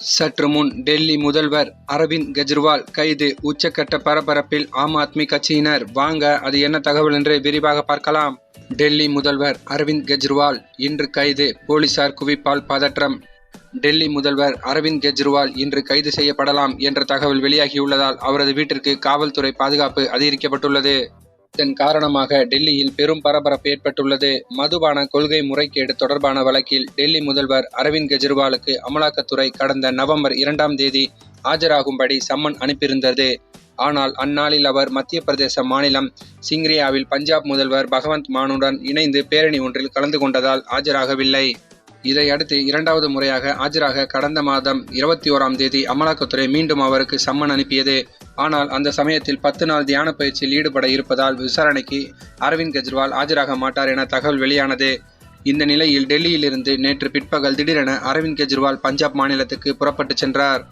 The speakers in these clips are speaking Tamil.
சற்று முன் டெல்லி முதல்வர் அரவிந்த் கெஜ்ரிவால் கைது. உச்சக்கட்ட பரபரப்பில் ஆம் ஆத்மி கட்சியினர் வாங்க அது என்ன தகவல் என்று விரிவாக பார்க்கலாம். டெல்லி முதல்வர் அரவிந்த் கெஜ்ரிவால் இன்று கைது. போலீசார் குவிப்பால் பதற்றம். டெல்லி முதல்வர் அரவிந்த் கெஜ்ரிவால் இன்று கைது செய்யப்படலாம் என்ற தகவல் வெளியாகியுள்ளதால் அவரது வீட்டிற்கு காவல்துறை பாதுகாப்பு அதிகரிக்கப்பட்டுள்ளது. இதன் காரணமாக டெல்லியில் பெரும் பரபரப்பு ஏற்பட்டுள்ளது. மதுபான கொள்கை முறைகேடு தொடர்பான வழக்கில் டெல்லி முதல்வர் அரவிந்த் கெஜ்ரிவாலுக்கு அமலாக்கத்துறை கடந்த நவம்பர் இரண்டாம் தேதி ஆஜராகும்படி சம்மன் அனுப்பியிருந்தது. ஆனால் அந்நாளில் அவர் மத்திய பிரதேச மாநிலம் சிங்ரியாவில் பஞ்சாப் முதல்வர் பகவந்த் மானுடன் இணைந்து பேரணி ஒன்றில் கலந்து கொண்டதால் ஆஜராகவில்லை. இதையடுத்து இரண்டாவது முறையாக ஆஜராக கடந்த மாதம் இருபத்தி ஓராம் தேதி அமலாக்கத்துறை மீண்டும் அவருக்கு சம்மன் அனுப்பியது. ஆனால் அந்த சமயத்தில் பத்து நாள் தியான பயிற்சியில் ஈடுபட இருப்பதால் விசாரணைக்கு அரவிந்த் கெஜ்ரிவால் ஆஜராக மாட்டார் என தகவல் வெளியானது. இந்த நிலையில் டெல்லியிலிருந்து நேற்று பிற்பகல் திடீரென அரவிந்த் கெஜ்ரிவால் பஞ்சாப் மாநிலத்துக்கு புறப்பட்டுச் சென்றார்.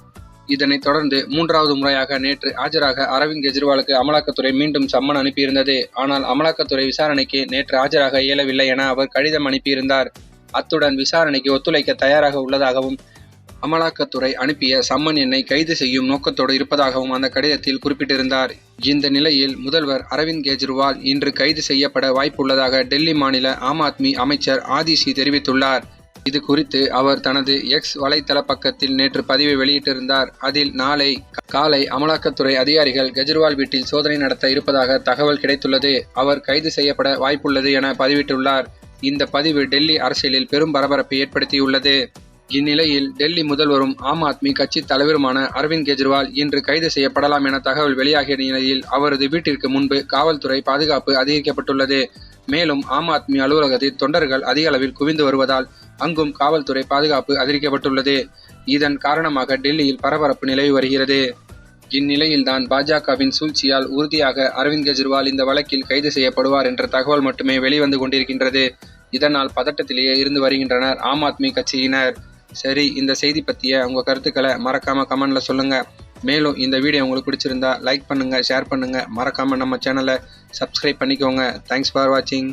இதனைத் தொடர்ந்து மூன்றாவது முறையாக நேற்று ஆஜராக அரவிந்த் கெஜ்ரிவாலுக்கு அமலாக்கத்துறை மீண்டும் சம்மன் அனுப்பியிருந்தது. ஆனால் அமலாக்கத்துறை விசாரணைக்கு நேற்று ஆஜராக இயலவில்லை என அவர் கடிதம் அனுப்பியிருந்தார். அத்துடன் விசாரணைக்கு ஒத்துழைக்க தயாராக உள்ளதாகவும் அமலாக்கத்துறை அனுப்பிய சம்மன் எண்ணை கைது செய்யும் நோக்கத்தோடு இருப்பதாகவும் அந்த கடிதத்தில் குறிப்பிட்டிருந்தார். இந்த நிலையில் முதல்வர் அரவிந்த் கெஜ்ரிவால் இன்று கைது செய்யப்பட வாய்ப்புள்ளதாக டெல்லி மாநில ஆம் ஆத்மி அமைச்சர் ஆதிசி தெரிவித்துள்ளார். இது குறித்து அவர் தனது எக்ஸ் வலைத்தள பக்கத்தில் நேற்று பதிவை வெளியிட்டிருந்தார். அதில் நாளை காலை அமலாக்கத்துறை அதிகாரிகள் கெஜ்ரிவால் வீட்டில் சோதனை நடத்த இருப்பதாக தகவல் கிடைத்துள்ளது. அவர் கைது செய்யப்பட வாய்ப்புள்ளது என பதிவிட்டுள்ளார். இந்த பதிவு டெல்லி அரசியலில் பெரும் பரபரப்பை ஏற்படுத்தியுள்ளது. இந்நிலையில் டெல்லி முதல்வரும் ஆம் ஆத்மி கட்சி தலைவருமான அரவிந்த் கெஜ்ரிவால் இன்று கைது செய்யப்படலாம் என தகவல் வெளியாகிய நிலையில் அவரது வீட்டிற்கு முன்பு காவல்துறை பாதுகாப்பு அதிகரிக்கப்பட்டுள்ளது. மேலும் ஆம் ஆத்மி அலுவலகத்தில் தொண்டர்கள் அதிக அளவில் குவிந்து வருவதால் அங்கும் காவல்துறை பாதுகாப்பு அதிகரிக்கப்பட்டுள்ளது. இதன் காரணமாக டெல்லியில் பரபரப்பு நிலவி வருகிறது. இந்நிலையில்தான் பாஜகவின் சூழ்ச்சியால் உறுதியாக அரவிந்த் கெஜ்ரிவால் இந்த வழக்கில் கைது செய்யப்படுவார் என்ற தகவல் மட்டுமே வெளிவந்து கொண்டிருக்கின்றது. இதனால் பதட்டத்திலேயே இருந்து வருகின்றனர் ஆம் ஆத்மி கட்சியினர். சரி இந்த செய்தி பற்றிய உங்கள் கருத்துக்களை மறக்காமல் கமெண்டில் சொல்லுங்கள் மேலும் இந்த வீடியோ உங்களுக்கு பிடிச்சிருந்தா லைக் பண்ணுங்கள் ஷேர் பண்ணுங்கள் மறக்காமல் நம்ம சேனலை சப்ஸ்கிரைப் பண்ணிக்கோங்க. தேங்க்ஸ் ஃபார் வாட்சிங்